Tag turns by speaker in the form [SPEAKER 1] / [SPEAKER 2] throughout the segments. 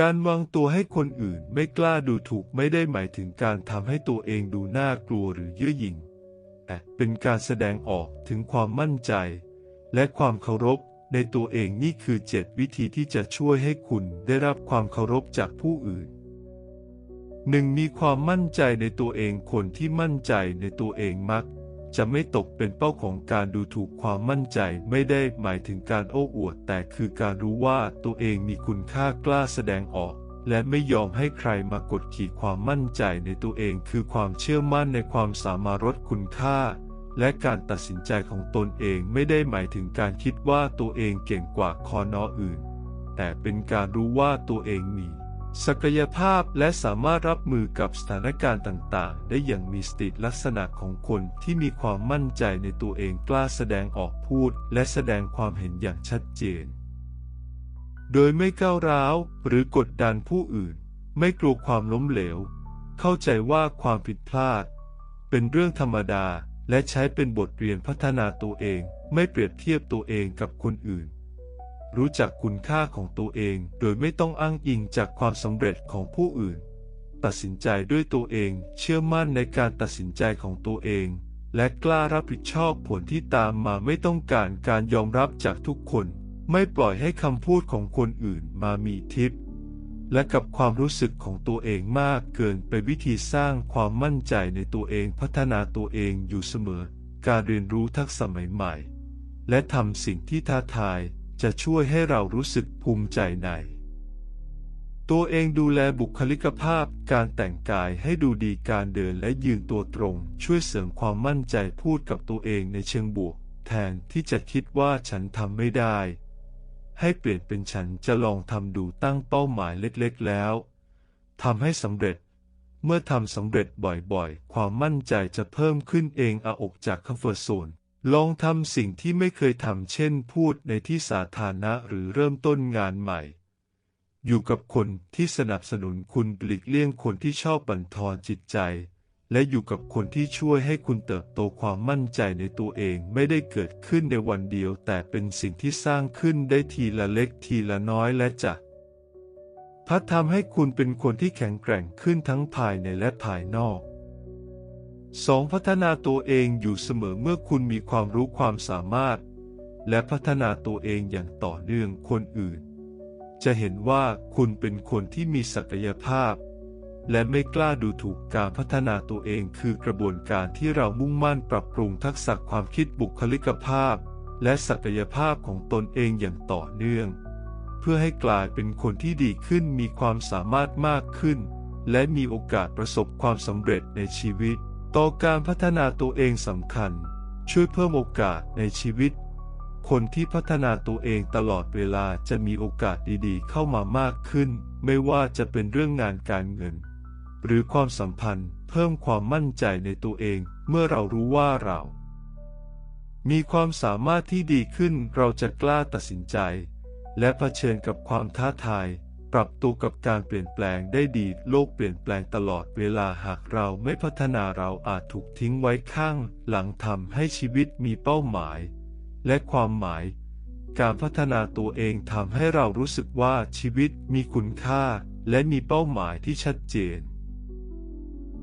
[SPEAKER 1] การวางตัวให้คนอื่นไม่กล้าดูถูกไม่ได้หมายถึงการทำให้ตัวเองดูน่ากลัวหรือเย่อหยิ่งแต่เป็นการแสดงออกถึงความมั่นใจ และความเคารพในตัวเองนี่คือเจ็ดวิธีที่จะช่วยให้คุณได้รับความเคารพจากผู้อื่นหนึ่งมีความมั่นใจในตัวเองคนที่มั่นใจในตัวเองมัก จะไม่ตกเป็นเป้าของการดูถูกความมั่นใจไม่ได้หมายถึงการโอ้อวด แต่คือการรู้ว่าตัวเองมีคุณค่ากล้าแสดงออก และไม่ยอมให้ใครมากดขี่ความมั่นใจในตัวเองคือความเชื่อมั่นในความสามารถคุณค่า และการตัดสินใจของตนเองไม่ได้หมายถึงการคิดว่าตัวเองเก่งกว่าคอนออื่น แต่เป็นการรู้ว่าตัวเองมี ศักยภาพและสามารถรับมือกับสถานการณ์ต่างๆ ได้อย่างมีสติลักษณะของคนที่มีความมั่นใจในตัวเองกล้าแสดงออกพูด และแสดงความเห็นอย่างชัดเจน โดยไม่ก้าวร้าวหรือกดดันผู้อื่น ไม่กลัวความล้มเหลว เข้าใจว่าความผิดพลาด เป็นเรื่องธรรมดาและใช้เป็นบทเรียนพัฒนาตัวเอง ไม่เปรียบเทียบตัวเองกับคนอื่น รู้จักคุณค่าของตัวเอง โดยไม่ต้องอ้างอิงจากความสำเร็จของผู้อื่น ตัดสินใจด้วยตัวเอง เชื่อมั่นในการตัดสินใจของตัวเอง และกล้ารับผิดชอบผลที่ตามมาไม่ต้องการการยอมรับจากทุกคน ไม่ปล่อยให้คำพูดของคนอื่นมามีทิพย์และกับความรู้สึกของตัวเองมากเกินไปวิธีสร้างความมั่นใจในตัวเองพัฒนาตัวเองอยู่เสมอ การเรียนรู้ทักษะใหม่ๆ และทำสิ่งที่ท้าทาย จะช่วยให้เรารู้สึกภูมิใจใน ตัวเองดูแลบุคลิกภาพ การแต่งกายให้ดูดีการเดินและยืนตัวตรง ช่วยเสริมความมั่นใจพูดกับตัวเองในเชิงบวก แทนที่จะคิดว่าฉันทำไม่ได้ ให้เปลี่ยนเป็นฉันจะลองทำดูตั้งเป้าหมายเล็กๆแล้วทำให้สำเร็จ เมื่อทำสำเร็จบ่อยๆ ความมั่นใจจะเพิ่มขึ้นเองอาออกจากคอมฟอร์ทโซน ลองทำสิ่งที่ไม่เคยทำเช่นพูดในที่สาธารณะหรือเริ่มต้นงานใหม่ อยู่กับคนที่สนับสนุนคุณหลีกเลี่ยงคนที่ชอบบั่นทอนจิตใจ และอยู่กับคนที่ช่วยให้คุณเติบโตความมั่นใจในตัวเองไม่ได้เกิดขึ้นในวันเดียว แต่เป็นสิ่งที่สร้างขึ้นได้ทีละเล็กทีละน้อยและจะพัฒทำให้คุณเป็นคนที่แข็งแกร่งขึ้นทั้งภายในและภายนอก 2. พัฒนาตัวเองอยู่เสมอเมื่อคุณมีความรู้ความสามารถ และพัฒนาตัวเองอย่างต่อเนื่องคนอื่น จะเห็นว่าคุณเป็นคนที่มีศักยภาพ และไม่กล้าดูถูกการพัฒนาตัวเองคือกระบวนการที่เรามุ่งมั่นปรับปรุงทักษะความคิดบุคลิกภาพ และศักยภาพของตนเองอย่างต่อเนื่อง เพื่อให้กลายเป็นคนที่ดีขึ้นมีความสามารถมากขึ้น และมีโอกาสประสบความสำเร็จในชีวิต ต่อการพัฒนาตัวเองสำคัญ ช่วยเพิ่มโอกาสในชีวิต คนที่พัฒนาตัวเองตลอดเวลาจะมีโอกาสดีๆ เข้ามามากขึ้น ไม่ว่าจะเป็นเรื่องงานการเงิน หรือความสัมพันธ์เพิ่มความมั่นใจในตัวเองเมื่อเรารู้ว่าเรา มีความสามารถที่ดีขึ้นเราจะกล้าตัดสินใจ และะเผชิญกับความท้าทาย ปรับตัวกับการเปลี่ยนแปลงได้ดีโลกเปลี่ยนแปลงตลอดเวลาหากเราไม่พัฒนาเราอาจถูกทิ้งไว้ข้าง หลังทำให้ชีวิตมีเป้าหมาย และความหมาย การพัฒนาตัวเองทำให้เรารู้สึกว่าชีวิตมีคุณค่า และมีเป้าหมายที่ชัดเจน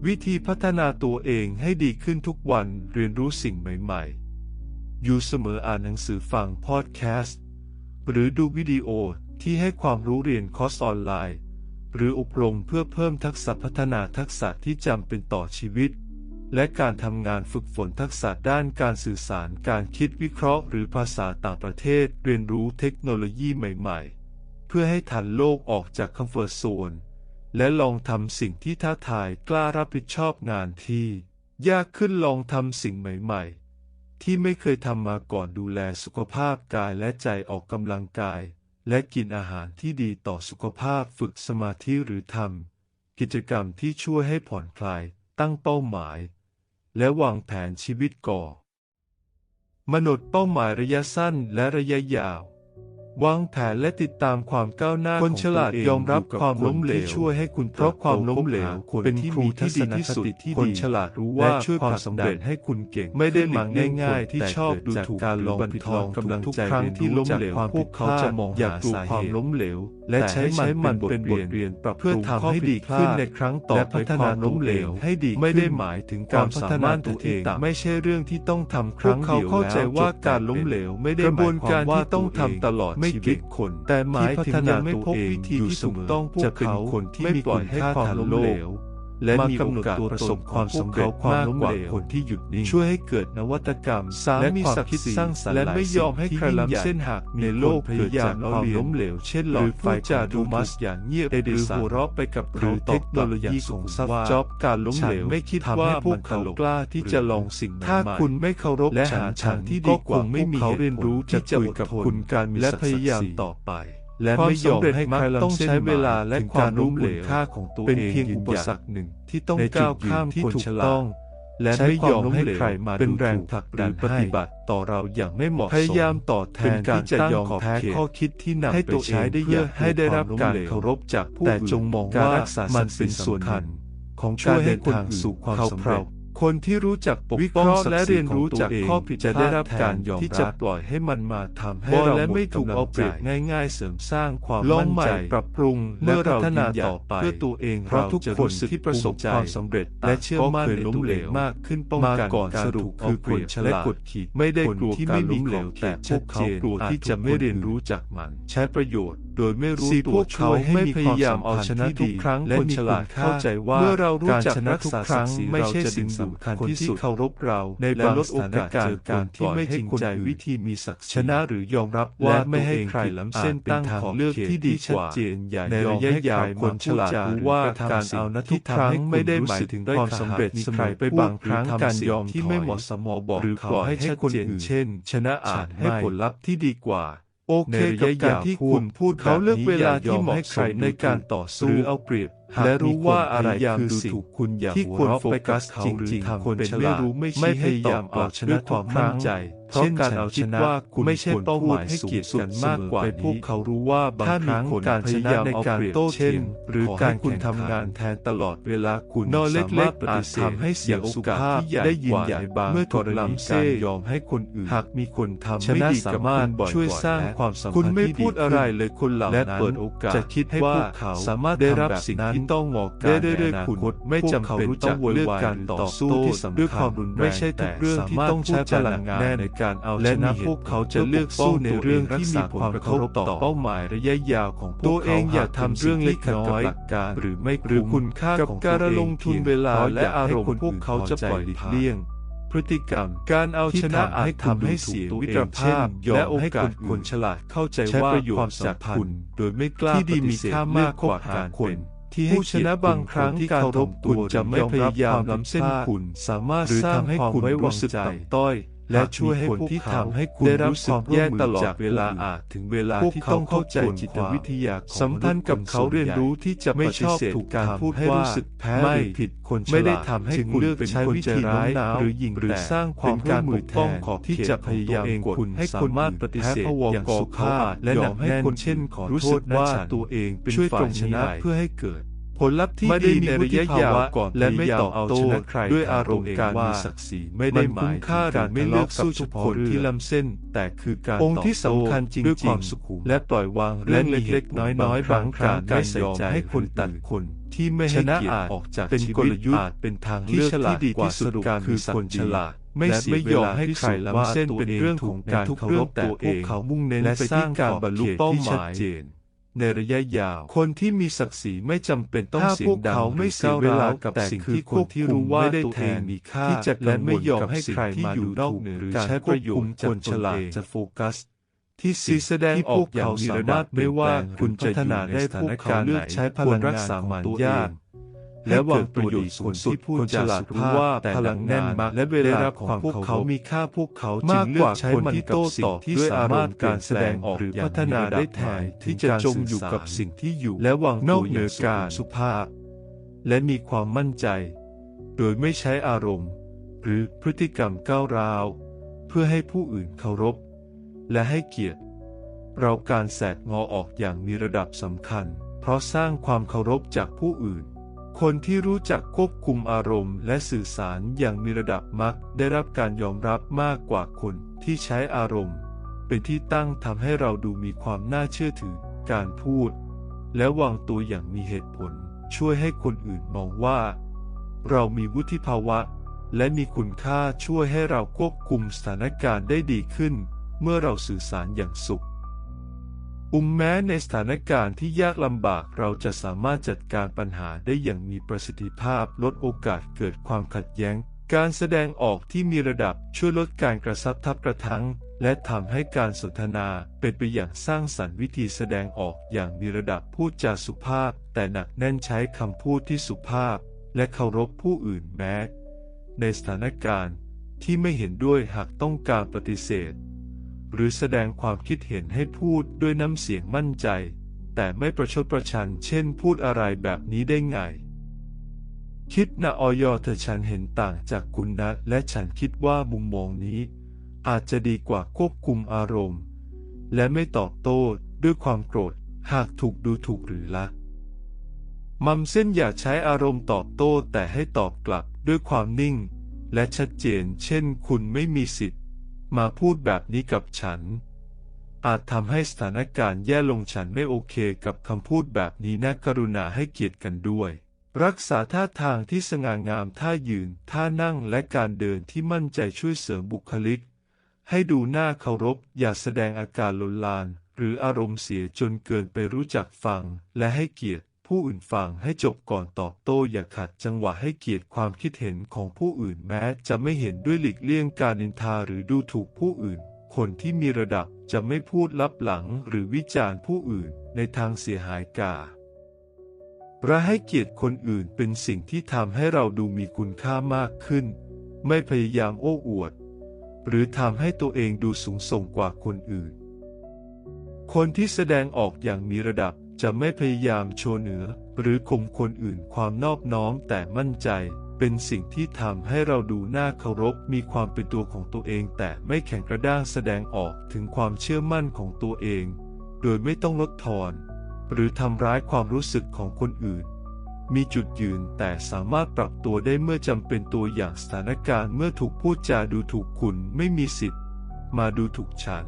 [SPEAKER 1] วิธีพัฒนาตัวเองให้ดีขึ้นทุกวันเรียนรู้สิ่งใหม่ๆ อยู่เสมออ่านหนังสือฟังพอดแคสต์หรือดูวิดีโอ ที่ให้ความรู้เรียนคอร์สออนไลน์ หรืออบรมเพื่อเพิ่มทักษะพัฒนาทักษะที่จำเป็นต่อชีวิต และการทำงานฝึกฝนทักษะด้านการสื่อสารการคิดวิเคราะห์ หรือภาษาต่างประเทศเรียนรู้เทคโนโลยีใหม่ ๆ เพื่อให้ทันโลกออกจากคอมฟอร์ทโซนและลองทำสิ่งที่ท้าทายกล้ารับผิดชอบงานที่ ยากขึ้นลองทำสิ่งใหม่ ๆ ที่ไม่เคยทำมาก่อนดูแลสุขภาพกายและใจออกกำลังกาย และกินอาหารที่ดีต่อสุขภาพฝึกสมาธิหรือทำกิจกรรมที่ช่วยให้ผ่อนคลายตั้งเป้าหมาย และวางแผนชีวิตก่อนมนุษย์เป้าหมายระยะสั้นและระยะยาว วางแผนและติดตามความก้าวหน้า
[SPEAKER 2] คนฉลาดยอมรับความล้มเหลว
[SPEAKER 1] ช่วยให้คุณ
[SPEAKER 2] เพราะความล้มเหลว
[SPEAKER 1] ควร
[SPEAKER 2] เป็นครูที่ดีที่สุด
[SPEAKER 1] ที่
[SPEAKER 2] คนฉลาดรู้ว่า
[SPEAKER 1] ช่วย
[SPEAKER 2] ความสำเร็จ
[SPEAKER 1] ให้คุณเก่ง
[SPEAKER 2] ไม่ได้ห
[SPEAKER 1] มัก
[SPEAKER 2] ง่ายๆ
[SPEAKER 1] ที่ชอบดูถูก
[SPEAKER 2] การลองผิดล
[SPEAKER 1] อ
[SPEAKER 2] งกำลัง
[SPEAKER 1] ทุกครั้งที่ล้มเหลวพวกเขาจะมอง
[SPEAKER 2] อยากดูความล้มเหลว
[SPEAKER 1] และใช้มันเป็นบทเรียนปรับ
[SPEAKER 2] เพื่อทำให้ดีขึ้นในครั้งต่อ
[SPEAKER 1] และพัฒนา
[SPEAKER 2] ล้มเหลว
[SPEAKER 1] ให้ดี
[SPEAKER 2] ไม่ได้หมายถึงการพัฒนาตัวเอ
[SPEAKER 1] ง
[SPEAKER 2] ไม่ใช่เรื่องที่ต้องทำครั้ง
[SPEAKER 1] เดีย
[SPEAKER 2] วแล้ว
[SPEAKER 1] เขาเข้า
[SPEAKER 2] ใจ
[SPEAKER 1] ว่าการล้มเหลว ไม่ได้
[SPEAKER 2] กระบวนการที่ต้องทำตลอด
[SPEAKER 1] ไม่เก่งคน
[SPEAKER 2] แต่หมายถึงยังไม่พบ
[SPEAKER 1] วิ
[SPEAKER 2] ธีที่ถูกต้องพวก
[SPEAKER 1] เขา
[SPEAKER 2] ไม่ปล่อยให้
[SPEAKER 1] ค
[SPEAKER 2] วามล้มเหลว
[SPEAKER 1] และ
[SPEAKER 2] มี
[SPEAKER 1] โอกาสประสบความสำเร็จ
[SPEAKER 2] ความล้มเหลว
[SPEAKER 1] คนที่หยุดนิ่ง
[SPEAKER 2] ช่วยให้เกิดนวัตกรรม
[SPEAKER 1] ส
[SPEAKER 2] ร้าง
[SPEAKER 1] มี
[SPEAKER 2] ความคิดสร้างสรรค์
[SPEAKER 1] และไม่ยอมให้ใครล้ำเส้นหัก
[SPEAKER 2] ในโลก
[SPEAKER 1] พยายาม
[SPEAKER 2] ความล้มเหลว เช่นห
[SPEAKER 1] รือ
[SPEAKER 2] ไฟ
[SPEAKER 1] จาดู
[SPEAKER 2] มัสอย่างเงียบ
[SPEAKER 1] เดื
[SPEAKER 2] อ
[SPEAKER 1] ด
[SPEAKER 2] หัวเราะไปกับ
[SPEAKER 1] หรือ
[SPEAKER 2] เท
[SPEAKER 1] คโนโลยี
[SPEAKER 2] ส่งซับ
[SPEAKER 1] ว่า
[SPEAKER 2] จ็อบการล้มเหลว
[SPEAKER 1] ไม่คิดว่า
[SPEAKER 2] พวกเขา
[SPEAKER 1] ก
[SPEAKER 2] ล้าที่จะลองสิ่งใหม่
[SPEAKER 1] ถ้าคุณไม่เคารพ
[SPEAKER 2] และหาทางที่ดีกว่า
[SPEAKER 1] ไม่มี
[SPEAKER 2] เขา
[SPEAKER 1] เรี
[SPEAKER 2] ยนรู้
[SPEAKER 1] ที่จะคุยกับคุ
[SPEAKER 2] ณ
[SPEAKER 1] การ
[SPEAKER 2] และพยายามต่อไป
[SPEAKER 1] และไม่ยอมให้ใคร
[SPEAKER 2] ต้องใช้เวลาและความ
[SPEAKER 1] รู้
[SPEAKER 2] เหลว
[SPEAKER 1] ค่าของตัว
[SPEAKER 2] เอ
[SPEAKER 1] ง
[SPEAKER 2] เพียงอุปสรรคหนึ่งที่ต้องก้าวข้าม
[SPEAKER 1] ที่ถูกต้อง
[SPEAKER 2] และไม่ยอมให้ใครมา
[SPEAKER 1] เป็นแรงผลักดัน
[SPEAKER 2] ปฏิบัติต่อเราอย่างไม่เหมาะสม
[SPEAKER 1] พยายามต่อแทน
[SPEAKER 2] การตั้งขอบเขต
[SPEAKER 1] ข้อคิดที่นำ
[SPEAKER 2] ให้ตัว
[SPEAKER 1] ใช้ได้
[SPEAKER 2] เพื่
[SPEAKER 1] อ
[SPEAKER 2] ให้ได้รับการเคารพจากผู้อื่นแต่
[SPEAKER 1] จงมองว่ามันเป็
[SPEAKER 2] น
[SPEAKER 1] ส่ว
[SPEAKER 2] น
[SPEAKER 1] หนึ่งของการเดินทางสู่ความสำ
[SPEAKER 2] เร็
[SPEAKER 1] จ
[SPEAKER 2] คนที่รู้จักปกป้องและเรียนรู้
[SPEAKER 1] งตัวเองจะได้รับการยอมรับที่
[SPEAKER 2] จะปล่อยให้มันมาทำให้เรา
[SPEAKER 1] และไม่ถูกเอาเปรียบ
[SPEAKER 2] ง่าย ๆ เสริมสร้างความมั่น
[SPEAKER 1] ใจปรับปรุงและพัฒนาต่อไป
[SPEAKER 2] เพื่อตัวเอง
[SPEAKER 1] เราทุกคนที่ประสบความสำเร็จ
[SPEAKER 2] และเชื่อมั่นใน
[SPEAKER 1] ล้มเหลว
[SPEAKER 2] มากขึ้นป้องกัน
[SPEAKER 1] กา
[SPEAKER 2] รถูกเอาเปรียบและกดขี่
[SPEAKER 1] ไม่ได้กลัว
[SPEAKER 2] ที่ไม่มี
[SPEAKER 1] เหลว
[SPEAKER 2] แต่พวกเขากลัวที่จะไม่เรียนรู้จากมัน ใช้ประโยชน์โดยไม่รู้ตัว
[SPEAKER 1] เขาไม่พยายามเอาชนะ
[SPEAKER 2] ทุ
[SPEAKER 1] กครั้ง
[SPEAKER 2] และมีคน
[SPEAKER 1] เข้าใจว่า
[SPEAKER 2] เมื่อเรารู้จัก
[SPEAKER 1] ชนะทุกครั้งไม่ใช่สิ่งสำำ
[SPEAKER 2] คัญ
[SPEAKER 1] ที่สุด
[SPEAKER 2] เคารพเรา
[SPEAKER 1] ในบาง
[SPEAKER 2] ส
[SPEAKER 1] ถานการณ์
[SPEAKER 2] การที่ไม่จริงใจวิธีมีศักดิ์
[SPEAKER 1] ชนะหรือยอมรับว่า
[SPEAKER 2] ไม่ให้ใครล้ำเส้นตั้งของ
[SPEAKER 1] เลือกที่ดี
[SPEAKER 2] ชัดเจนอย่า
[SPEAKER 1] ในระยะยาว
[SPEAKER 2] ค
[SPEAKER 1] นฉลารู้ว่า
[SPEAKER 2] กา
[SPEAKER 1] รเอานั
[SPEAKER 2] ทุก
[SPEAKER 1] ครั้ง
[SPEAKER 2] ไม่ได้หมายถึงความสำเร็จสมัไปบางครั้งการยอมที่ไม่เหมาะสมบอก
[SPEAKER 1] หรือ
[SPEAKER 2] ข
[SPEAKER 1] อให้ค
[SPEAKER 2] นอื่
[SPEAKER 1] น
[SPEAKER 2] เช่น ชนะอาจให้ผลลัพธ์ที่ดีกว่าโอเคกับการที่คุณพูด
[SPEAKER 1] เขาเลือกเวลาที่เหมาะสม
[SPEAKER 2] ในการต่อสู้
[SPEAKER 1] หรือเอาเปรียบ
[SPEAKER 2] และรู้ว่าอะไร
[SPEAKER 1] คื
[SPEAKER 2] อสิ่ง
[SPEAKER 1] คุณอย่า
[SPEAKER 2] ที่ควรโฟกัส
[SPEAKER 1] เขา
[SPEAKER 2] ห
[SPEAKER 1] รื
[SPEAKER 2] อ
[SPEAKER 1] ทาง
[SPEAKER 2] คน
[SPEAKER 1] เป็นไม่รู้ไม่ให้พ
[SPEAKER 2] ยายามเอาชนะ
[SPEAKER 1] ความมั่นใจ
[SPEAKER 2] เพราะการเอาชนะ
[SPEAKER 1] คุณ
[SPEAKER 2] ไม่ใช่เป้าหมายให้เกียรติสุดมากกว่าพวกเขารู้ว่าบางครั้งการพยายามในการโต้เถียงหรือการคุณทำงานแทนตลอดเวลาคุณ
[SPEAKER 1] นอเล็กๆอาจทำให้เสียโอกาสที่
[SPEAKER 2] ได้ยิน
[SPEAKER 1] อย่า
[SPEAKER 2] บาง
[SPEAKER 1] เมื่อ
[SPEAKER 2] ก
[SPEAKER 1] รณีกา
[SPEAKER 2] ร
[SPEAKER 1] ยอมให้ค
[SPEAKER 2] น
[SPEAKER 1] อื่น
[SPEAKER 2] หากมีคนทำไม่ดีกับคุณ
[SPEAKER 1] ช่วยสร้างความสัมพันธ์ที่ดี
[SPEAKER 2] ขึ้น
[SPEAKER 1] และเปิดโอกาส
[SPEAKER 2] จะคิด
[SPEAKER 1] ให้พวกเขา
[SPEAKER 2] สามารถ
[SPEAKER 1] ได้รับสิ่งที่ต้อ
[SPEAKER 2] ง
[SPEAKER 1] ห
[SPEAKER 2] ม
[SPEAKER 1] อกไจใน
[SPEAKER 2] ด้
[SPEAKER 1] เลื
[SPEAKER 2] อก
[SPEAKER 1] ขุน
[SPEAKER 2] ไม่จำเป็นต้อง
[SPEAKER 1] เลือ
[SPEAKER 2] กการ
[SPEAKER 1] ต่อสู้ที่สำ
[SPEAKER 2] คัญ
[SPEAKER 1] ค
[SPEAKER 2] วาม
[SPEAKER 1] รุนแรง
[SPEAKER 2] ไม่
[SPEAKER 1] ใช่ทุกเรื่อ
[SPEAKER 2] ง
[SPEAKER 1] ที่ต้อ
[SPEAKER 2] ง
[SPEAKER 1] ใช้พลัง
[SPEAKER 2] งาน
[SPEAKER 1] ในกา
[SPEAKER 2] ร
[SPEAKER 1] เอาชนะพวกเขาจะเลือ
[SPEAKER 2] ก
[SPEAKER 1] สู้ในเรื่อ
[SPEAKER 2] งที่มีความ
[SPEAKER 1] เคา
[SPEAKER 2] รบ
[SPEAKER 1] ต่อเป้าหมา
[SPEAKER 2] ย
[SPEAKER 1] ระยะ
[SPEAKER 2] ยาว
[SPEAKER 1] ขอ
[SPEAKER 2] งตัวเองอยากทำเรื่องเล็กน้อยการหรือไม่หรือคุณค่าของการลงทุนเวลาและอารมณ์พวกเขาจะปล่อยเลี่ยงพฤติกรรมการเอาชนะอาจทำให้เสียวิตรภาพและโอกาสคนฉลาดเข้าใจว่าความสัมพันธ์โดยไม่กล้าที่ดีมีค่ามากกว่าการคน ที่ให้ชนะบางครั้งที่การทบตัวจะไม่พยายามล้ำเส้นคุณ สามารถสร้างให้คุณไว้สึกใจต้อยและช่วยให้พวกที่ทำให้คุณได้รับความแย่ตลอดเว
[SPEAKER 1] ลาอาจถึงเวลาที่ต้องเข้าใจ
[SPEAKER 2] จิ
[SPEAKER 1] ต
[SPEAKER 2] วิ
[SPEAKER 1] ทยา
[SPEAKER 2] สัมพันธ์กับเขาเรียนรู้ที่จะ
[SPEAKER 1] ไม่ชอบถูกการพูด
[SPEAKER 2] ให้รู้สึกแพ้
[SPEAKER 1] ไม่
[SPEAKER 2] ผิดคนฉลาด
[SPEAKER 1] ไม่ได้ทำให้คุณ
[SPEAKER 2] เลือกใช้วิธี
[SPEAKER 1] ร้ายหรือยิง
[SPEAKER 2] หรือสร้างความ
[SPEAKER 1] การปกป้องขอบ
[SPEAKER 2] ที่จะพยายามกด
[SPEAKER 1] คุณ
[SPEAKER 2] ให้คน
[SPEAKER 1] มา
[SPEAKER 2] ก
[SPEAKER 1] ปฏิเสธอย่างสุภาพ
[SPEAKER 2] และ
[SPEAKER 1] ยนำให้คนเช่นขอโทษว่าตัวเองเป็นฝ่ายช
[SPEAKER 2] นะ
[SPEAKER 1] เพื่อให้เกิด ผลลัพธ์ที่
[SPEAKER 2] ไม่ได้
[SPEAKER 1] ดี
[SPEAKER 2] มี
[SPEAKER 1] ใน
[SPEAKER 2] วุ
[SPEAKER 1] ระ
[SPEAKER 2] ฒิ
[SPEAKER 1] ยะ
[SPEAKER 2] ภายา
[SPEAKER 1] วะ
[SPEAKER 2] ก่อน
[SPEAKER 1] และ
[SPEAKER 2] พยายาม
[SPEAKER 1] ไม่ตอบโต้
[SPEAKER 2] เอาชนะใคร
[SPEAKER 1] ด้วยอารมณ์
[SPEAKER 2] แต่
[SPEAKER 1] การ
[SPEAKER 2] ตัวเอง
[SPEAKER 1] มี
[SPEAKER 2] ว่า
[SPEAKER 1] ศักดิ์ศรีไม่ได้หมาย
[SPEAKER 2] มันคุ้มค่า
[SPEAKER 1] ถึงการ
[SPEAKER 2] หรือไม่
[SPEAKER 1] ไม่
[SPEAKER 2] เลื
[SPEAKER 1] เลื
[SPEAKER 2] อ
[SPEAKER 1] อกก
[SPEAKER 2] สู้
[SPEAKER 1] สู้
[SPEAKER 2] เฉ
[SPEAKER 1] เฉ
[SPEAKER 2] พาะ
[SPEAKER 1] พาะ
[SPEAKER 2] เรื่อง
[SPEAKER 1] ที่ล้ำเส้น แต่คือการ
[SPEAKER 2] องค์ที่
[SPEAKER 1] ตอบโต้
[SPEAKER 2] สำคัญจริงๆ
[SPEAKER 1] ด้วยความสุขุมและปล่อยวางเรื่อง
[SPEAKER 2] และมี
[SPEAKER 1] เล็กๆน้อยๆ
[SPEAKER 2] บา
[SPEAKER 1] บางง
[SPEAKER 2] ค
[SPEAKER 1] ค
[SPEAKER 2] รั้
[SPEAKER 1] รั้
[SPEAKER 2] ง
[SPEAKER 1] ง
[SPEAKER 2] กา
[SPEAKER 1] การร
[SPEAKER 2] ไม่
[SPEAKER 1] ย
[SPEAKER 2] ย
[SPEAKER 1] อ
[SPEAKER 2] อ
[SPEAKER 1] ม
[SPEAKER 2] ม
[SPEAKER 1] ให้
[SPEAKER 2] ให้
[SPEAKER 1] ค
[SPEAKER 2] คนน
[SPEAKER 1] ตั
[SPEAKER 2] ตั
[SPEAKER 1] ด
[SPEAKER 2] ด
[SPEAKER 1] ค
[SPEAKER 2] คนน
[SPEAKER 1] ที่ไม่
[SPEAKER 2] ช
[SPEAKER 1] ให้
[SPEAKER 2] นะ
[SPEAKER 1] เกียร
[SPEAKER 2] อาจ
[SPEAKER 1] ติออกจาก
[SPEAKER 2] เป็น
[SPEAKER 1] ชี
[SPEAKER 2] ก
[SPEAKER 1] วิต
[SPEAKER 2] ลยุทธ์
[SPEAKER 1] อาจเป็นทาง
[SPEAKER 2] ที่
[SPEAKER 1] เลือก
[SPEAKER 2] ฉลาด
[SPEAKER 1] ที่ดี
[SPEAKER 2] กว่า
[SPEAKER 1] ที่สุด
[SPEAKER 2] สรุป
[SPEAKER 1] การ
[SPEAKER 2] คือ
[SPEAKER 1] มีศัก
[SPEAKER 2] คน
[SPEAKER 1] ดิ์
[SPEAKER 2] ฉลาด
[SPEAKER 1] ไม่
[SPEAKER 2] และ
[SPEAKER 1] เสีย
[SPEAKER 2] ไม่
[SPEAKER 1] เวย
[SPEAKER 2] อม
[SPEAKER 1] ลา
[SPEAKER 2] ให้
[SPEAKER 1] ให้
[SPEAKER 2] ใค
[SPEAKER 1] ใค
[SPEAKER 2] ร
[SPEAKER 1] ร
[SPEAKER 2] ล้ำ
[SPEAKER 1] ล้ำ
[SPEAKER 2] เส้
[SPEAKER 1] เส้
[SPEAKER 2] น
[SPEAKER 1] น
[SPEAKER 2] เป็
[SPEAKER 1] เป็นน
[SPEAKER 2] เรื่
[SPEAKER 1] เรื่
[SPEAKER 2] อ
[SPEAKER 1] องง
[SPEAKER 2] ข
[SPEAKER 1] ข
[SPEAKER 2] อ
[SPEAKER 1] องง
[SPEAKER 2] กา
[SPEAKER 1] การร
[SPEAKER 2] ทุก
[SPEAKER 1] เคา
[SPEAKER 2] เรื่
[SPEAKER 1] ร
[SPEAKER 2] อง
[SPEAKER 1] พ
[SPEAKER 2] แต่
[SPEAKER 1] ตัว
[SPEAKER 2] พ
[SPEAKER 1] เอ
[SPEAKER 2] วก
[SPEAKER 1] ง
[SPEAKER 2] เขามุ่งเน้น
[SPEAKER 1] และ
[SPEAKER 2] ไป
[SPEAKER 1] สร้าง
[SPEAKER 2] ที่
[SPEAKER 1] กา
[SPEAKER 2] การร
[SPEAKER 1] บบร
[SPEAKER 2] ร
[SPEAKER 1] ร
[SPEAKER 2] ลุ
[SPEAKER 1] ลุ
[SPEAKER 2] เป้า
[SPEAKER 1] เป้า
[SPEAKER 2] ห
[SPEAKER 1] ห
[SPEAKER 2] มามา
[SPEAKER 1] ยย
[SPEAKER 2] ในระยะยาว
[SPEAKER 1] คนที่มีศักดิ์ศรีไม่จำเป็นต้อง
[SPEAKER 2] ถ้า
[SPEAKER 1] เสีย
[SPEAKER 2] พ
[SPEAKER 1] ง
[SPEAKER 2] วก
[SPEAKER 1] ดัง
[SPEAKER 2] เขาไม่
[SPEAKER 1] หรือ
[SPEAKER 2] เสียเวลากับ
[SPEAKER 1] แต่
[SPEAKER 2] สิ่ง
[SPEAKER 1] คือ
[SPEAKER 2] ที่
[SPEAKER 1] ค
[SPEAKER 2] คน
[SPEAKER 1] น
[SPEAKER 2] ที่
[SPEAKER 1] ที่
[SPEAKER 2] รู้
[SPEAKER 1] รู้
[SPEAKER 2] ว่า
[SPEAKER 1] ว่า
[SPEAKER 2] ตั
[SPEAKER 1] ตัวว
[SPEAKER 2] เอ
[SPEAKER 1] เองง
[SPEAKER 2] มี
[SPEAKER 1] มี
[SPEAKER 2] ค่า
[SPEAKER 1] ค่า
[SPEAKER 2] ที่จะ
[SPEAKER 1] และ
[SPEAKER 2] กังว
[SPEAKER 1] ไม่
[SPEAKER 2] ล
[SPEAKER 1] ยอม
[SPEAKER 2] กับ
[SPEAKER 1] ให้
[SPEAKER 2] สิ่ง
[SPEAKER 1] ใคร
[SPEAKER 2] ที่
[SPEAKER 1] มา
[SPEAKER 2] อยู่
[SPEAKER 1] ดู
[SPEAKER 2] นอก
[SPEAKER 1] ถูก
[SPEAKER 2] เหนือ
[SPEAKER 1] หรือ
[SPEAKER 2] การ
[SPEAKER 1] ใช้
[SPEAKER 2] ค
[SPEAKER 1] ป
[SPEAKER 2] วบ
[SPEAKER 1] ระโย
[SPEAKER 2] คุ
[SPEAKER 1] ช
[SPEAKER 2] ม
[SPEAKER 1] น์
[SPEAKER 2] ค
[SPEAKER 1] จาก
[SPEAKER 2] น
[SPEAKER 1] ต
[SPEAKER 2] ฉ
[SPEAKER 1] น
[SPEAKER 2] ลาด
[SPEAKER 1] เอง
[SPEAKER 2] จะโฟกัสที่
[SPEAKER 1] สิ่
[SPEAKER 2] สิ่
[SPEAKER 1] ง
[SPEAKER 2] ง
[SPEAKER 1] แสดง
[SPEAKER 2] ที่
[SPEAKER 1] อ
[SPEAKER 2] พ
[SPEAKER 1] อ
[SPEAKER 2] ว
[SPEAKER 1] ก
[SPEAKER 2] ก
[SPEAKER 1] อย่า
[SPEAKER 2] เขา
[SPEAKER 1] งมี
[SPEAKER 2] สา
[SPEAKER 1] ระ
[SPEAKER 2] มา
[SPEAKER 1] นา
[SPEAKER 2] ร
[SPEAKER 1] บ
[SPEAKER 2] ถ
[SPEAKER 1] ไม่ว่า
[SPEAKER 2] คุ
[SPEAKER 1] คุณณ
[SPEAKER 2] จะ
[SPEAKER 1] จะ
[SPEAKER 2] อ
[SPEAKER 1] อยู่ยู่
[SPEAKER 2] ใน
[SPEAKER 1] ใน
[SPEAKER 2] ส
[SPEAKER 1] ส
[SPEAKER 2] ถา
[SPEAKER 1] ถานน
[SPEAKER 2] กา
[SPEAKER 1] การร
[SPEAKER 2] ณ์
[SPEAKER 1] ณ์
[SPEAKER 2] ใด
[SPEAKER 1] ใด
[SPEAKER 2] พ
[SPEAKER 1] พ
[SPEAKER 2] ว
[SPEAKER 1] ว
[SPEAKER 2] ก
[SPEAKER 1] ก
[SPEAKER 2] เขา
[SPEAKER 1] เขา
[SPEAKER 2] เลื
[SPEAKER 1] เลื
[SPEAKER 2] อ
[SPEAKER 1] อก
[SPEAKER 2] และ
[SPEAKER 1] และ
[SPEAKER 2] ห
[SPEAKER 1] ห
[SPEAKER 2] วั
[SPEAKER 1] วั
[SPEAKER 2] ง
[SPEAKER 1] ง
[SPEAKER 2] ป
[SPEAKER 1] ประระ
[SPEAKER 2] โย
[SPEAKER 1] โย
[SPEAKER 2] ช
[SPEAKER 1] ช
[SPEAKER 2] น์
[SPEAKER 1] น์
[SPEAKER 2] สู
[SPEAKER 1] สู
[SPEAKER 2] ง
[SPEAKER 1] ง
[SPEAKER 2] สุ
[SPEAKER 1] สุ
[SPEAKER 2] ด
[SPEAKER 1] ด
[SPEAKER 2] คน
[SPEAKER 1] คน
[SPEAKER 2] ฉ
[SPEAKER 1] ฉ
[SPEAKER 2] ลา
[SPEAKER 1] ลา
[SPEAKER 2] ด
[SPEAKER 1] ด
[SPEAKER 2] รู้
[SPEAKER 1] รู้
[SPEAKER 2] ว่า
[SPEAKER 1] ว่า
[SPEAKER 2] พ
[SPEAKER 1] พ
[SPEAKER 2] ลั
[SPEAKER 1] ลั
[SPEAKER 2] ง
[SPEAKER 1] ง
[SPEAKER 2] แน่
[SPEAKER 1] แน่
[SPEAKER 2] น
[SPEAKER 1] น
[SPEAKER 2] มามา
[SPEAKER 1] กก
[SPEAKER 2] และ
[SPEAKER 1] และ
[SPEAKER 2] เว
[SPEAKER 1] เว
[SPEAKER 2] ลา
[SPEAKER 1] ลา
[SPEAKER 2] ข
[SPEAKER 1] ข
[SPEAKER 2] อ
[SPEAKER 1] องง
[SPEAKER 2] พ
[SPEAKER 1] พ
[SPEAKER 2] ว
[SPEAKER 1] ว
[SPEAKER 2] ก
[SPEAKER 1] ก
[SPEAKER 2] เขา
[SPEAKER 1] เขา
[SPEAKER 2] มี
[SPEAKER 1] มี
[SPEAKER 2] ค่า
[SPEAKER 1] ค่า
[SPEAKER 2] พ
[SPEAKER 1] พ
[SPEAKER 2] ว
[SPEAKER 1] ว
[SPEAKER 2] ก
[SPEAKER 1] ก
[SPEAKER 2] เขา
[SPEAKER 1] เขา
[SPEAKER 2] จึ
[SPEAKER 1] มางก
[SPEAKER 2] เลื
[SPEAKER 1] ก
[SPEAKER 2] อก
[SPEAKER 1] ว่า
[SPEAKER 2] ใช้
[SPEAKER 1] คน
[SPEAKER 2] มัน
[SPEAKER 1] ที่
[SPEAKER 2] กับ
[SPEAKER 1] โต้
[SPEAKER 2] สิ่
[SPEAKER 1] ต
[SPEAKER 2] ง
[SPEAKER 1] อบ
[SPEAKER 2] ที่
[SPEAKER 1] ด้วย
[SPEAKER 2] สา
[SPEAKER 1] อาร
[SPEAKER 2] มารถ
[SPEAKER 1] มณ์
[SPEAKER 2] กา
[SPEAKER 1] การร
[SPEAKER 2] แส
[SPEAKER 1] แส
[SPEAKER 2] ด
[SPEAKER 1] ด
[SPEAKER 2] ง
[SPEAKER 1] ง
[SPEAKER 2] อ
[SPEAKER 1] อ
[SPEAKER 2] อ
[SPEAKER 1] อกก
[SPEAKER 2] ห
[SPEAKER 1] ห
[SPEAKER 2] รื
[SPEAKER 1] รืออ
[SPEAKER 2] พั
[SPEAKER 1] พั
[SPEAKER 2] ฒ
[SPEAKER 1] ฒ
[SPEAKER 2] นา
[SPEAKER 1] นา
[SPEAKER 2] ได้
[SPEAKER 1] ได้
[SPEAKER 2] แท
[SPEAKER 1] แท
[SPEAKER 2] น
[SPEAKER 1] น
[SPEAKER 2] ที่
[SPEAKER 1] ที่
[SPEAKER 2] จะ
[SPEAKER 1] จะ
[SPEAKER 2] จ
[SPEAKER 1] จ
[SPEAKER 2] ม
[SPEAKER 1] ม
[SPEAKER 2] อ
[SPEAKER 1] อยู่ยู่
[SPEAKER 2] กั
[SPEAKER 1] กั
[SPEAKER 2] บบสิ่
[SPEAKER 1] สิ่
[SPEAKER 2] ง
[SPEAKER 1] ง
[SPEAKER 2] ที่
[SPEAKER 1] ที่
[SPEAKER 2] อ
[SPEAKER 1] อยู่ยู่
[SPEAKER 2] และ
[SPEAKER 1] และ
[SPEAKER 2] หวัง
[SPEAKER 1] น
[SPEAKER 2] น
[SPEAKER 1] อ
[SPEAKER 2] อก
[SPEAKER 1] ก
[SPEAKER 2] เห
[SPEAKER 1] เห
[SPEAKER 2] นื
[SPEAKER 1] นื
[SPEAKER 2] อ
[SPEAKER 1] อ
[SPEAKER 2] การ
[SPEAKER 1] การ
[SPEAKER 2] สุภาพ และมีความมั่นใจ โดยไม่ใช้อารมณ์ หรือพฤติกรรมก้าวร้าว เพื่อให้ผู้อื่นเคารพ และให้เกียรติ
[SPEAKER 1] เราการแสกงอออกอย่างมีระดับสำคัญ เพราะสร้างความเคารพจากผู้อื่น คนที่รู้จักควบคุมอารมณ์และสื่อสารอย่างมีระดับมักได้รับการยอมรับมากกว่าคนที่ใช้อารมณ์ เป็นที่ตั้งทำให้เราดูมีความน่าเชื่อถือ การพูด และวางตัวอย่างมีเหตุผล ช่วยให้คนอื่นมองว่า เรามีวุฒิภาวะ และมีคุณค่าช่วยให้เราควบคุมสถานการณ์ได้ดีขึ้น เมื่อเราสื่อสารอย่างสุข อุ้มแม้ในสถานการณ์ที่ยากลำบากเราจะสามารถจัดการปัญหาได้อย่างมีประสิทธิภาพลดโอกาสเกิดความขัดแย้ง การแสดงออกที่มีระดับช่วยลดการกระซับทับกระทั่งและทำให้การสนทนาเป็นไปอย่างสร้างสรรค์วิธีแสดงออกอย่างมีระดับพูดจาสุภาพ แต่หนักแน่นใช้คำพูดที่สุภาพ และเคารพผู้อื่นแม้ ในสถานการณ์ที่ไม่เห็นด้วยหากต้องการปฏิเสธ หรือแสดงความคิดเห็นให้พูดด้วยน้ำเสียงมั่นใจ แต่ไม่ประชดประชันเช่นพูดอะไรแบบนี้ได้ไง คิดนะออยเธอฉันเห็นต่างจากคุณนะ และฉันคิดว่ามุมมองนี้ อาจจะดีกว่าควบคุมอารมณ์ และไม่ตอบโต้ด้วยความโกรธ หากถูกดูถูกหรือละมัมเส้นอย่าใช้อารมณ์ตอบโต้แต่ให้ตอบกลับด้วยความนิ่ง และชัดเจน เช่น คุณไม่มีสิทธิ มาพูดแบบนี้กับฉัน อาจทำให้สถานการณ์แย่ลงฉันไม่โอเคกับคำพูดแบบนี้นะกรุณาให้เกียรติกันด้วย รักษาท่าทางที่สง่างามท่ายืน ท่านั่งและการเดินที่มั่นใจช่วยเสริมบุคลิก ให้ดูน่าเคารพ อย่าแสดงอาการลนลาน หรืออารมณ์เสียจนเกินไปรู้จักฟังและให้เกียรติ ผู้อื่นฟังให้จบก่อนตอบโต้อย่าขัดจังหวะให้เกียรติความคิดเห็นของผู้อื่นแม้จะไม่เห็นด้วยหลีกเลี่ยงการนินทาหรือดูถูกผู้อื่น คนที่มีระดับจะไม่พูดลับหลังหรือวิจารณ์ผู้อื่นในทางเสียหายกาและให้เกียรติคนอื่นเป็นสิ่งที่ทำให้เราดูมีคุณค่ามากขึ้น ไม่พยายามโอ้อวด หรือทำให้ตัวเองดูสูงส่งกว่าคนอื่น คนที่แสดงออกอย่างมีระดับ จะไม่พยายามโชว์เหนือ หรือข่มคนอื่นความนอบน้อมแต่มั่นใจ เป็นสิ่งที่ทำให้เราดูน่าเคารพมีความเป็นตัวของตัวเอง แต่ไม่แข็งกระด้างแสดงออกถึงความเชื่อมั่นของตัวเอง โดยไม่ต้องลดทอน หรือทำร้ายความรู้สึกของคนอื่น มีจุดยืนแต่สามารถปรับตัวได้เมื่อจำเป็นตัวอย่างสถานการณ์เมื่อถูกพูดจาดูถูกคุณไม่มีสิทธิ์ มาดูถูกฉัน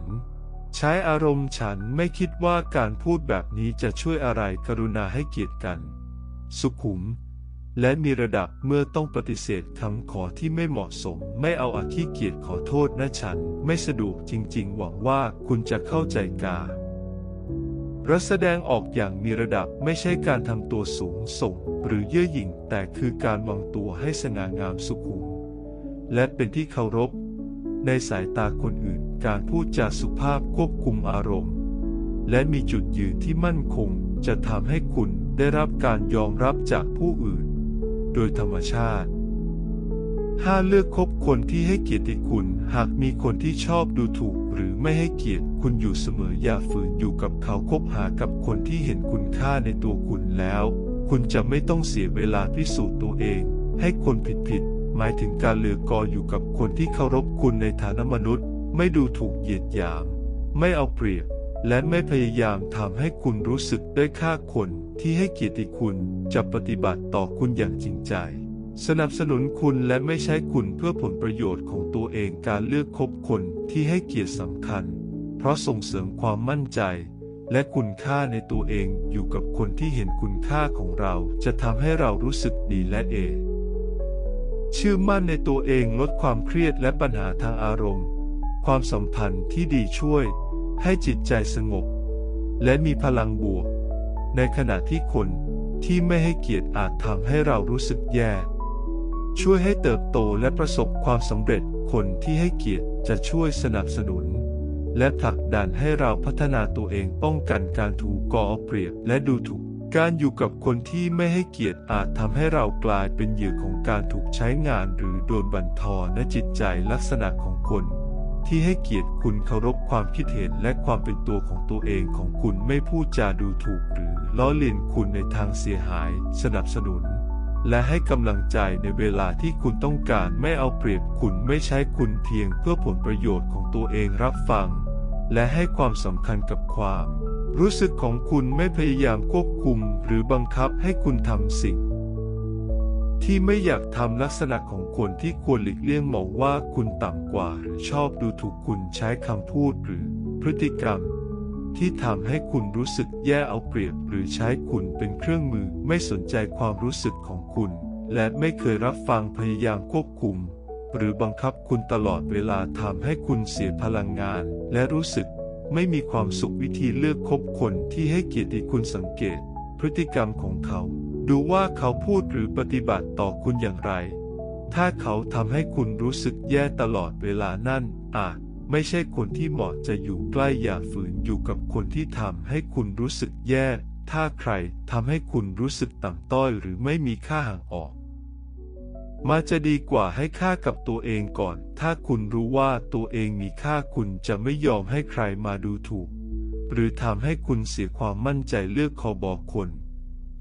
[SPEAKER 1] ใช้อารมณ์ฉันไม่คิดว่าการพูดแบบนี้จะช่วยอะไรกรุณาให้เกียรติกัน สุขุม และมีระดับเมื่อต้องปฏิเสธคำขอที่ไม่เหมาะสม ไม่เอาอาขี้เกียจขอโทษนะฉันไม่สะดวกจริง ๆ หวังว่าคุณจะเข้าใจการัแสดงออกอย่างมีระดับไม่ใช่การทำตัวสูงส่ง หรือเย่อหยิ่งแต่คือการวางตัวให้สง่างามสุขุม และเป็นที่เคารพ ในสายตาคนอื่น การพูดจาสุภาพควบคุมอารมณ์ และมีจุดยืนที่มั่นคงจะทำให้คุณได้รับการยอมรับจากผู้อื่น โดยธรรมชาติห้าเลือกคบคนที่ให้เกียรติคุณ หากมีคนที่ชอบดูถูกหรือไม่ให้เกียรติคุณอยู่เสมออย่าฝืนอยู่กับเขาคบหากับคนที่เห็นคุณค่าในตัวคุณแล้ว คุณจะไม่ต้องเสียเวลาพิสูจน์ตัวเอง ให้คนผิดผิดๆหมายถึงการเลือกกออยู่กับคนที่เคารพคุณในฐานะมนุษย์ ไม่ดูถูกเหยียดหยาม ไม่เอาเปรียบ และไม่พยายามทำให้คุณรู้สึกได้ค่าคนที่ให้เกียรติคุณจะปฏิบัติต่อคุณอย่างจริงใจ สนับสนุนคุณและไม่ใช้คุณเพื่อผลประโยชน์ของตัวเองการเลือกคบคนที่ให้เกียรติสำคัญ เพราะส่งเสริมความมั่นใจ และคุณค่าในตัวเองอยู่กับคนที่เห็นคุณค่าของเราจะทำให้เรารู้สึกดีและเอเชื่อมั่นในตัวเองลดความเครียดและปัญหาทางอารมณ์ ความสัมพันธ์ที่ดีช่วย ให้จิตใจสงบ และมีพลังบวก ในขณะที่คนที่ไม่ให้เกียรติอาจทำให้เรารู้สึกแย่ ช่วยให้เติบโตและประสบความสำเร็จคนที่ให้เกียรติจะช่วยสนับสนุน และผลักดันให้เราพัฒนาตัวเองป้องกันการถูกก่อเปรียบและดูถูกการอยู่กับคนที่ไม่ให้เกียรติอาจทำให้เรากลายเป็นเหยื่อของการถูกใช้งานหรือโดนบั่นทอนและจิตใจลักษณะของคน ที่ให้เกียรติคุณเคารพความคิดเห็นและความเป็นตัวของตัวเองของคุณไม่พูดจาดูถูกหรือล้อเลียนคุณในทางเสียหาย สนับสนุน และให้กำลังใจในเวลาที่คุณต้องการไม่เอาเปรียบคุณไม่ใช้คุณเพียงเพื่อผลประโยชน์ของตัวเองรับฟัง และให้ความสำคัญกับความ รู้สึกของคุณไม่พยายามควบคุมหรือบังคับให้คุณทำสิ่ง ที่ไม่อยากทำลักษณะของคนที่ควรหลีกเลี่ยงมองว่าคุณต่ำกว่าหรือชอบดูถูกคุณใช้คำพูดหรือพฤติกรรม ที่ทำให้คุณรู้สึกแย่เอาเปรียบ หรือใช้คุณเป็นเครื่องมือไม่สนใจความรู้สึกของคุณ และไม่เคยรับฟังพยายามควบคุม หรือบังคับคุณตลอดเวลาทำให้คุณเสียพลังงาน และรู้สึกไม่มีความสุขวิธีเลือกคบคนที่ให้เกียรติคุณสังเกต พฤติกรรมของเขา ดูว่าเขาพูดหรือปฏิบัติต่อคุณอย่างไร ถ้าเขาทำให้คุณรู้สึกแย่ตลอดเวลานั่นอาจไม่ใช่คนที่เหมาะจะอยู่ใกล้อย่าฝืนอยู่กับคนที่ทำให้คุณรู้สึกแย่ ถ้าใครทำให้คุณรู้สึกต่ำต้อยหรือไม่มีค่าห่างออก มาจะดีกว่าให้ค่ากับตัวเองก่อน ถ้าคุณรู้ว่าตัวเองมีค่าคุณจะไม่ยอมให้ใครมาดูถูก หรือทำให้คุณเสียความมั่นใจเลือกคอบอกคน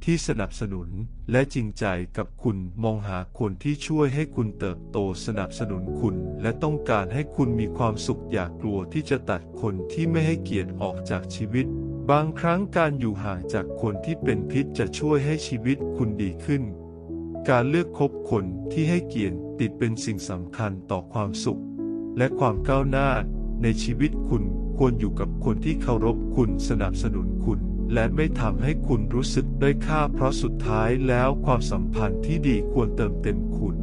[SPEAKER 1] ที่สนับสนุนและจริงใจกับคุณมองหาคนที่ช่วยให้คุณเติบโตสนับสนุนคุณ และต้องการให้คุณมีความสุขอย่ากกลัวที่จะตัดคนที่ไม่ให้เกียรติออกจากชีวิต บางครั้งการอยู่ห่างจากคนที่เป็นพิษจะช่วยให้ชีวิตคุณดีขึ้น การเลือกคบคนที่ให้เกียรติติดเป็นสิ่งสำคัญต่อความสุข และความก้าวหน้าในชีวิตคุณควรอยู่กับคนที่เคารพคุณสนับสนุนคุณ และไม่ทำให้คุณรู้สึกด้อยค่าเพราะสุดท้ายแล้วความสัมพันธ์ที่ดีควรเติมเต็มคุณ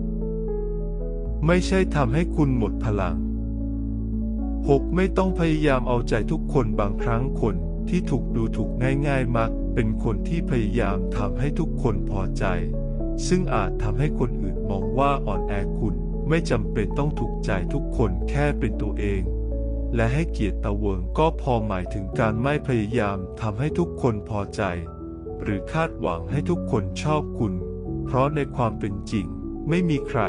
[SPEAKER 1] ไม่ใช่ทำให้คุณหมดพลัง 6. ไม่ต้องพยายามเอาใจทุกคนบางครั้งคนที่ถูกดูถูกง่ายๆมัก เป็นคนที่พยายามทำให้ทุกคนพอใจ ซึ่งอาจทำให้คนอื่นมองว่าอ่อนแอคุณ ไม่จำเป็นต้องถูกใจทุกคนแค่เป็นตัวเอง และให้เกียรติตะเวิงก็พอหมายถึงการไม่พยายามทำให้ทุกคนพอใจ หรือคาดหวังให้ทุกคนชอบคุณ เพราะในความเป็นจริง ไม่มีใคร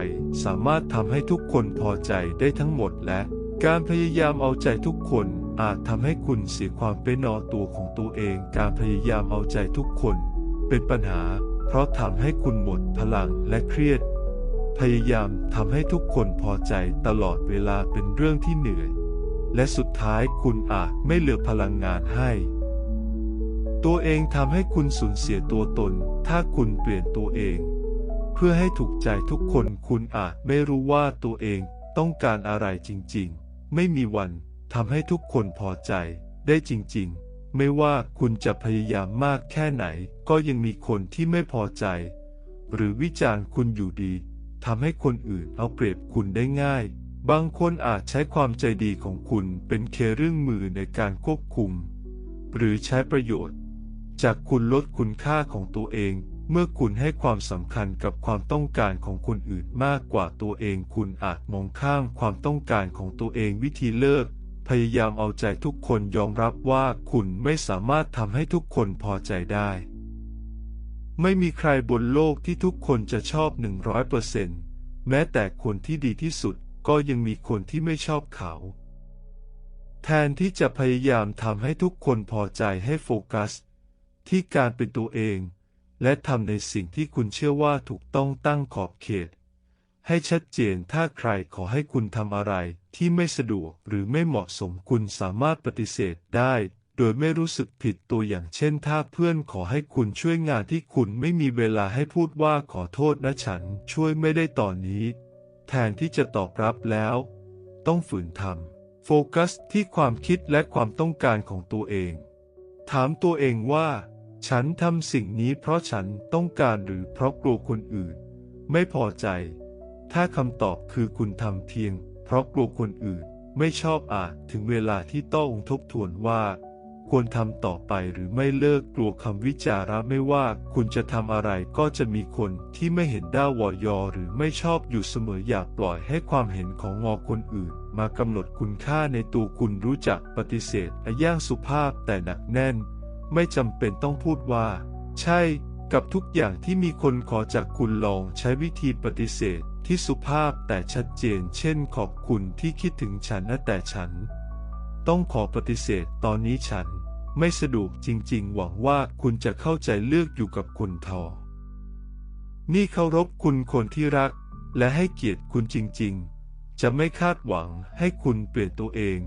[SPEAKER 1] สามารถทำให้ทุกคนพอใจได้ทั้งหมดและ การพยายามเอาใจทุกคนอาจทำให้คุณเสียความเป็นนอตัวของตัวเอง การพยายามเอาใจทุกคน เป็นปัญหา เพราะทำให้คุณหมดพลังและเครียด พยายามทำให้ทุกคนพอใจตลอดเวลาเป็นเรื่องที่เหนื่อย และสุดท้ายคุณอาจไม่เหลือพลังงานให้ ตัวเองทำให้คุณสูญเสียตัวตน ถ้าคุณเปลี่ยนตัวเอง เพื่อให้ถูกใจทุกคนคุณอาจไม่รู้ว่าตัวเองต้องการอะไรจริงๆ ไม่มีวันทำให้ทุกคนพอใจได้จริงๆ ไม่ว่าคุณจะพยายามมากแค่ไหน ก็ยังมีคนที่ไม่พอใจ หรือวิจารณ์คุณอยู่ดีทำให้คนอื่นเอาเปรียบคุณได้ง่าย บางคนอาจใช้ความใจดีของคุณเป็นเคเรื่องมือในการควบคุม หรือใช้ประโยชน์ จากคุณลดคุณค่าของตัวเอง เมื่อคุณให้ความสำคัญกับความต้องการของคนอื่นมากกว่าตัวเอง คุณอาจมองข้ามความต้องการของตัวเองวิธีเลิก พยายามเอาใจทุกคนยอมรับว่าคุณไม่สามารถทำให้ทุกคนพอใจได้ ไม่มีใครบนโลกที่ทุกคนจะชอบ 100%แม้แต่คนที่ดีที่สุด ก็ยังมีคนที่ไม่ชอบเขา แทนที่จะพยายามทำให้ทุกคนพอใจให้โฟกัส ที่การเป็นตัวเอง และทำในสิ่งที่คุณเชื่อว่าถูกต้องตั้งขอบเขต ให้ชัดเจนถ้าใครขอให้คุณทำอะไรที่ไม่สะดวกหรือไม่เหมาะสมคุณสามารถปฏิเสธได้ โดยไม่รู้สึกผิดตัวอย่างเช่น ถ้าเพื่อนขอให้คุณช่วยงานที่คุณไม่มีเวลาให้พูดว่าขอโทษนะฉันช่วยไม่ได้ตอนนี้ แทนที่จะตอบรับแล้ว ต้องฝืนทำโฟกัสที่ความคิดและความต้องการของตัวเอง ถามตัวเองว่า ฉันทำสิ่งนี้เพราะฉันต้องการหรือเพราะกลัวคนอื่น ไม่พอใจ ถ้าคำตอบคือคุณทำเพียง เพราะกลัวคนอื่นไม่ชอบอาจถึงเวลาที่ต้องทบทวนว่า ควรทำต่อไปหรือไม่เลิกกลัวคำวิจาระไม่ว่าคุณจะทำอะไรก็จะมีคนที่ไม่เห็นด้าวอยอหรือไม่ชอบอยู่เสมออย่าปล่อยให้ความเห็นของงอคนอื่น มากำหนดคุณค่าในตัวคุณรู้จักปฏิเสธอย่างสุภาพแต่หนักแน่น ไม่จำเป็นต้องพูดว่า ใช่กับทุกอย่างที่มีคนขอจากคุณลองใช้วิธีปฏิเสธที่สุภาพแต่ชัดเจน เช่น ขอบคุณที่คิดถึงฉันนะแต่ฉัน ต้องขอปฏิเสธตอนนี้ฉัน ไม่สะดวกจริงๆ หวังว่าคุณจะเข้าใจเลือกอยู่กับคนทอ นี่เคารพคุณคนที่รัก และให้เกียรติคุณจริงๆ จะไม่คาดหวังให้คุณเปลี่ยนตัวเอง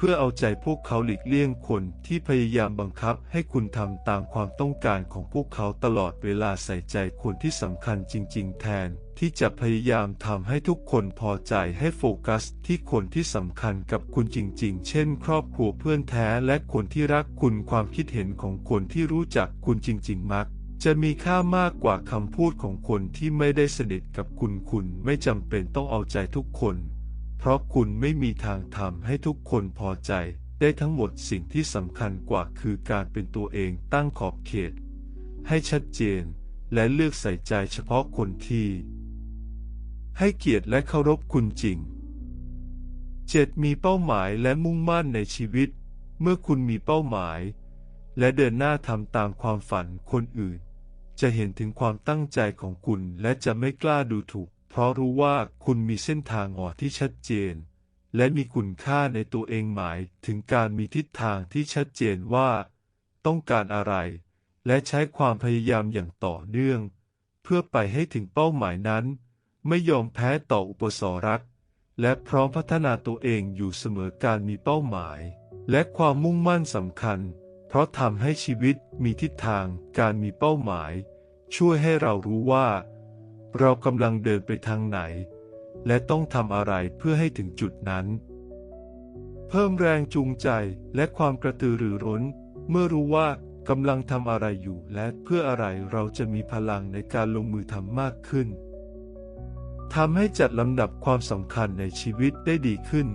[SPEAKER 1] เพื่อเอาใจพวกเขาหลีกเลี่ยงคนที่พยายามบังคับให้คุณทำตามความต้องการของพวกเขาตลอดเวลาใส่ใจคนที่สำคัญจริง ๆ แทน ที่จะพยายามทำให้ทุกคนพอใจให้โฟกัสที่คนที่สำคัญกับคุณจริง ๆ เช่น ครอบครัวเพื่อนแท้และคนที่รักคุณความคิดเห็นของคนที่รู้จักคุณจริง ๆ มักจะมีค่ามากกว่าคำพูดของคนที่ไม่ได้สนิทกับคุณคุณไม่จำเป็นต้องเอาใจทุกคน เพราะคุณไม่มีทางทำให้ทุกคนพอใจ ได้ทั้งหมดสิ่งที่สำคัญกว่าคือการเป็นตัวเองตั้งขอบเขต ให้ชัดเจน และเลือกใส่ใจเฉพาะคนที่ ให้เกียรติและเคารพคุณจริง 7. มีเป้าหมายและมุ่งมั่นในชีวิต เมื่อคุณมีเป้าหมาย และเดินหน้าทำตามความฝันคนอื่น จะเห็นถึงความตั้งใจของคุณและจะไม่กล้าดูถูก ราะรู้ว่าคุณมีเส้นทางออกที่ชัดเจน และมีคุณค่าในตัวเองหมายถึงการมีทิศทางที่ชัดเจนว่า ต้องการอะไร และใช้ความพยายามอย่างต่อเนื่อง เพื่อไปให้ถึงเป้าหมายนั้น ไม่ยอมแพ้ต่ออุปสรรคและพร้อมพัฒนาตัวเองอยู่เสมอการมีเป้าหมาย และความมุ่งมั่นสำคัญ เพราะทำให้ชีวิตมีทิศทางการมีเป้าหมาย ช่วยให้เรารู้ว่า เรากำลังเดินไปทางไหน และต้องทำอะไรเพื่อให้ถึงจุดนั้น เพิ่มแรงจูงใจและความกระตือรือร้น เมื่อรู้ว่ากำลังทำอะไรอยู่และเพื่ออะไรเราจะมีพลังในการลงมือทำมากขึ้นทำให้จัดลำดับความสำคัญในชีวิตได้ดีขึ้น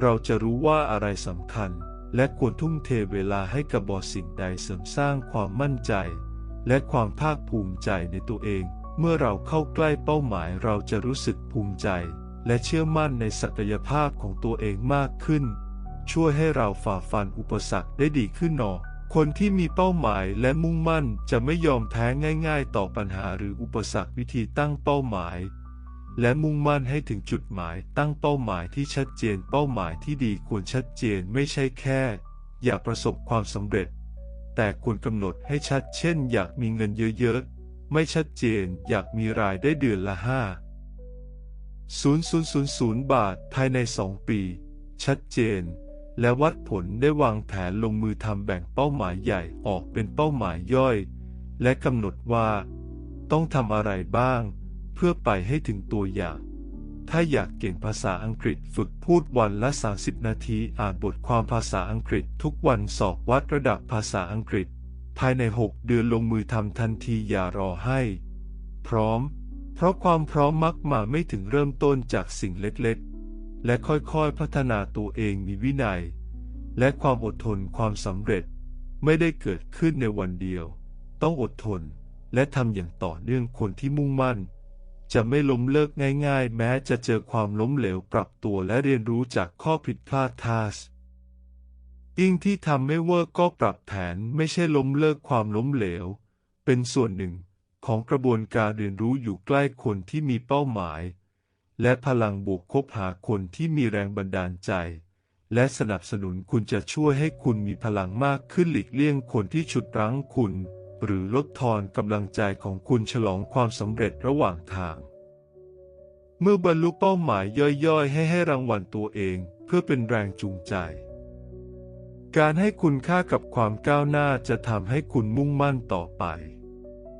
[SPEAKER 1] เราจะรู้ว่าอะไรสำคัญ และควรทุ่มเทเวลาให้กับบอสิ่งใดเสริมสร้างความมั่นใจ และความภาคภูมิใจในตัวเอง เมื่อเราเข้าใกล้เป้าหมายเราจะรู้สึกภูมิใจ และเชื่อมั่นในศักยภาพของตัวเองมากขึ้น ช่วยให้เราฝ่าฟันอุปสรรคได้ดีขึ้นหนอคนที่มีเป้าหมายและมุ่งมั่นจะไม่ยอมแพ้ง่าย ๆ ต่อปัญหาหรืออุปสรรควิธีตั้งเป้าหมาย และมุ่งมั่นให้ถึงจุดหมาย ตั้งเป้าหมายที่ชัดเจน เป้าหมายที่ดีควรชัดเจนไม่ใช่แค่ อยากประสบความสำเร็จ แต่ควรกำหนดให้ชัดเช่น อยากมีเงินเยอะๆ ไม่ชัดเจนอยากมีรายได้เดือนละห้า0000 บาทภายใน 2 ปี ชัดเจน และวัดผลได้วางแผนลงมือทำแบ่งเป้าหมายใหญ่ออกเป็นเป้าหมายย่อย และกำหนดว่า ต้องทำอะไรบ้าง เพื่อไปให้ถึงตัวอย่าง ถ้าอยากเก่งภาษาอังกฤษฝึกพูดวันละ 30 นาทีอ่านบทความภาษาอังกฤษทุกวันสอบวัดระดับภาษาอังกฤษ ภายใน 6 เดือนลงมือทำทันทีอย่ารอให้ พร้อม เพราะความพร้อมมักมาไม่ถึงเริ่มต้นจากสิ่งเล็กๆ และค่อยๆพัฒนาตัวเองมีวินัย และความอดทนความสำเร็จไม่ได้เกิดขึ้นในวันเดียว ต้องอดทนและทำอย่างต่อเนื่องคนที่มุ่งมั่น จะไม่ล้มเลิกง่ายๆ แม้จะเจอความล้มเหลวปรับตัวและเรียนรู้จากข้อผิดพลาดทัส ยิ่งที่ทำไม่เวิร์กก็ปรับแผนไม่ใช่ล้มเลิกความล้มเหลว เป็นส่วนหนึ่งของกระบวนการเรียนรู้อยู่ใกล้คนที่มีเป้าหมาย และพลังบวกคบหาคนที่มีแรงบันดาลใจ และสนับสนุนคุณจะช่วยให้คุณมีพลังมากขึ้นหลีกเลี่ยงคนที่ฉุดรั้งคุณ หรือลดทอนกำลังใจของคุณฉลองความสำเร็จระหว่างทาง เมื่อบรรลุเป้าหมายย่อยๆ ให้ให้รางวัลตัวเอง เพื่อเป็นแรงจูงใจ การให้คุณค่ากับความก้าวหน้าจะทำให้คุณมุ่งมั่นต่อไป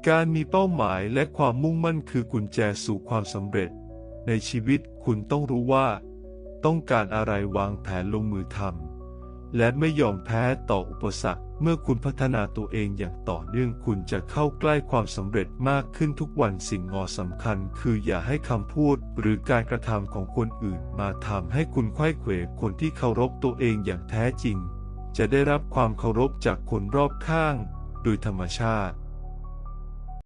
[SPEAKER 1] การมีเป้าหมายและความมุ่งมั่นคือกุญแจสู่ความสำเร็จ ในชีวิตคุณต้องรู้ว่า ต้องการอะไรวางแผนลงมือทำและไม่ยอมแพ้ต่ออุปสรรค เมื่อคุณพัฒนาตัวเองอย่างต่อเนื่องคุณจะเข้าใกล้ความสำเร็จมากขึ้นทุกวันสิ่งงอสำคัญ คืออย่าให้คำพูดหรือการกระทำของคนอื่นมาทำให้คุณไข้เขวคนที่เคารพตัวเองอย่างแท้จริง จะได้รับความเคารพจากคนรอบข้าง โดยธรรมชาติ